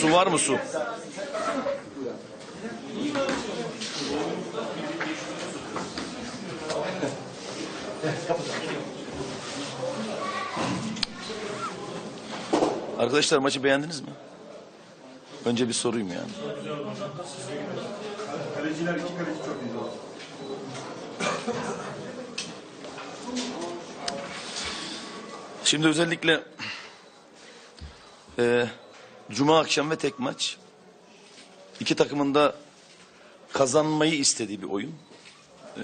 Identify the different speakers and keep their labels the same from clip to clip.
Speaker 1: Su var mı su? Arkadaşlar maçı beğendiniz mi? Önce bir sorayım yani.
Speaker 2: Kaleciler iki kaleci çok iyi.
Speaker 1: Şimdi özellikle e, Cuma akşam ve tek maç iki takımın da kazanmayı istediği bir oyun. E,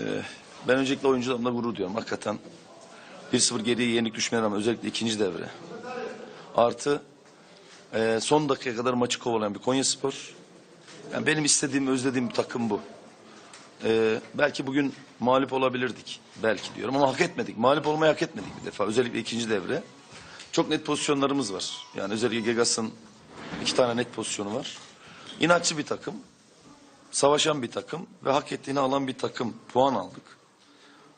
Speaker 1: ben öncelikle oyuncularımla gurur duyuyorum. Hakikaten 1-0 geriye yenik düşmeye rağmen özellikle ikinci devre. Artı e, son dakikaya kadar maçı kovalayan bir Konya Spor. Yani benim istediğim, özlediğim bir takım bu. E, belki bugün mağlup olabilirdik. Belki diyorum ama hak etmedik. Mağlup olmayı hak etmedik bir defa. Özellikle ikinci devre. Çok net pozisyonlarımız var. Yani özellikle Gegas'ın iki tane net pozisyonu var. İnatçı bir takım. Savaşan bir takım ve hak ettiğini alan bir takım. Puan aldık.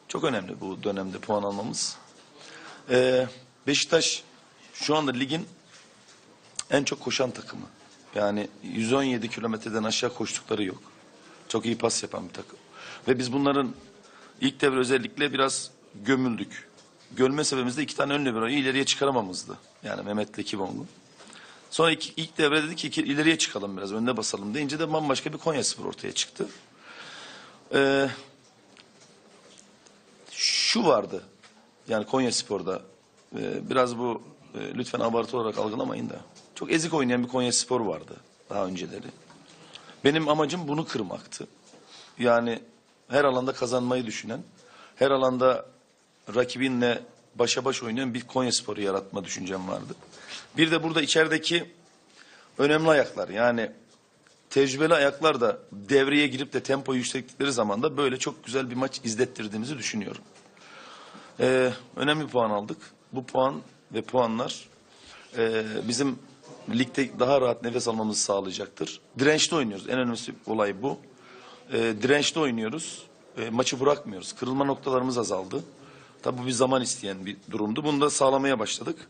Speaker 1: Çok önemli bu dönemde puan almamız. Ee, Beşiktaş şu anda ligin en çok koşan takımı. Yani 117 kilometreden aşağı koştukları yok. Çok iyi pas yapan bir takım. Ve biz bunların ilk devre özellikle biraz gömüldük. Gömülme sebebimiz de iki tane ön liberoyu ileriye çıkaramamızdı. Yani Mehmet'le Kibongu. Sonra ilk, ilk devre dedi ki ileriye çıkalım biraz önüne basalım deyince de bambaşka bir Konya Spor ortaya çıktı. Ee, şu vardı. Yani Konya Spor'da e, biraz bu e, lütfen abartı olarak algılamayın da. Çok ezik oynayan bir Konya Spor vardı daha önceleri. Benim amacım bunu kırmaktı. Yani her alanda kazanmayı düşünen, her alanda rakibinle başa baş oynayan bir Konya Sporu yaratma düşüncem vardı. Bir de burada içerideki önemli ayaklar yani tecrübeli ayaklar da devreye girip de tempoyu yükselttikleri zaman da böyle çok güzel bir maç izlettirdiğimizi düşünüyorum. Ee, önemli puan aldık. Bu puan ve puanlar e, bizim ligde daha rahat nefes almamızı sağlayacaktır. Dirençli oynuyoruz. En önemli olay bu. E, dirençli oynuyoruz. E, maçı bırakmıyoruz. Kırılma noktalarımız azaldı. Tabi bu bir zaman isteyen bir durumdu. Bunu da sağlamaya başladık.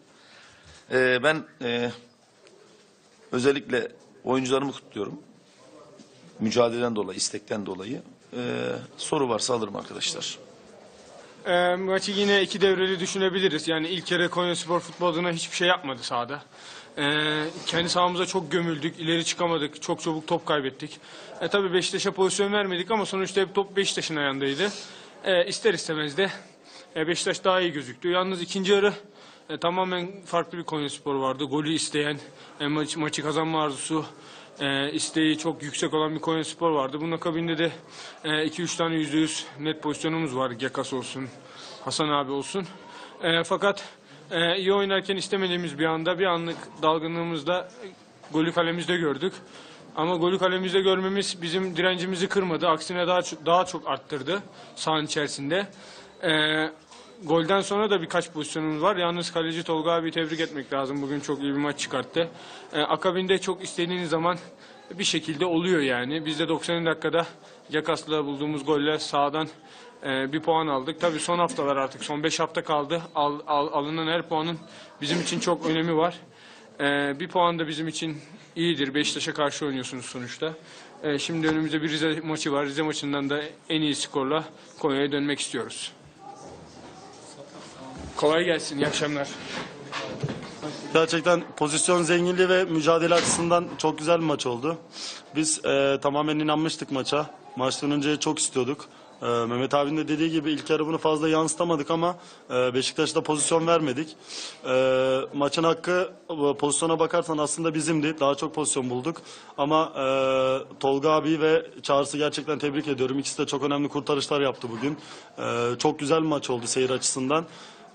Speaker 1: E, ben e, özellikle oyuncularımı kutluyorum. Mücadeleden dolayı, istekten dolayı. E, soru varsa alırım arkadaşlar.
Speaker 3: E, maçı yine iki devreli düşünebiliriz. Yani ilk yarı Konya Spor futboluna hiçbir şey yapmadı sahada. E, kendi sahamıza çok gömüldük, ileri çıkamadık, çok çabuk top kaybettik. E, tabii Beşiktaş'a pozisyon vermedik ama sonuçta hep top Beşiktaş'ın ayağındaydı. E, ister istemez de e, Beşiktaş daha iyi gözüktü. Yalnız ikinci yarı e, tamamen farklı bir Konya Spor vardı. Golü isteyen, e, maç, maçı kazanma arzusu, e, isteği çok yüksek olan bir Konya Spor vardı. Bunun akabinde de 2-3 tane %100 net pozisyonumuz var. Gekas olsun, Hasan abi olsun. E, fakat e, iyi oynarken istemediğimiz bir anda bir anlık dalgınlığımızda e, golü kalemizde gördük. Ama golü kalemizde görmemiz bizim direncimizi kırmadı. Aksine daha daha çok arttırdı sahanın içerisinde. E, golden sonra da birkaç pozisyonumuz var. Yalnız kaleci Tolga abi tebrik etmek lazım. Bugün çok iyi bir maç çıkarttı. E, akabinde çok istediğiniz zaman bir şekilde oluyor yani. Biz de 90 dakikada Yakas'la bulduğumuz golle sağdan e, bir puan aldık. Tabii son haftalar artık son 5 hafta kaldı. Al, al- alınan her puanın bizim için çok önemi var. E, bir puan da bizim için iyidir. Beşiktaş'a karşı oynuyorsunuz sonuçta. E, şimdi önümüzde bir Rize maçı var. Rize maçından da en iyi skorla Konya'ya dönmek istiyoruz. Kolay gelsin. İyi akşamlar.
Speaker 2: Gerçekten pozisyon zenginliği ve mücadele açısından çok güzel bir maç oldu. Biz e, tamamen inanmıştık maça. Maçtan önce çok istiyorduk. E, Mehmet abinin de dediği gibi ilk yarı bunu fazla yansıtamadık ama e, Beşiktaş'ta pozisyon vermedik. E, maçın hakkı e, pozisyona bakarsan aslında bizimdi. Daha çok pozisyon bulduk. Ama e, Tolga abi ve Çağrı'sı gerçekten tebrik ediyorum. İkisi de çok önemli kurtarışlar yaptı bugün. E, çok güzel bir maç oldu seyir açısından.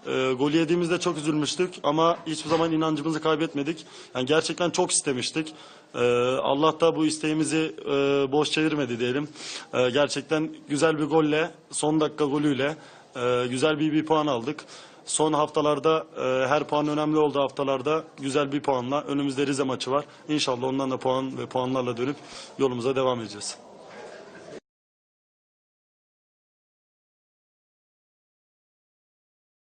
Speaker 2: E, golü yediğimizde çok üzülmüştük ama hiçbir zaman inancımızı kaybetmedik. Yani gerçekten çok istemiştik. E, Allah da bu isteğimizi e, boş çevirmedi diyelim. E, gerçekten güzel bir golle, son dakika golüyle e, güzel bir, bir puan aldık. Son haftalarda e, her puan önemli oldu haftalarda güzel bir puanla önümüzde Rize maçı var. İnşallah ondan da puan ve puanlarla dönüp yolumuza devam edeceğiz.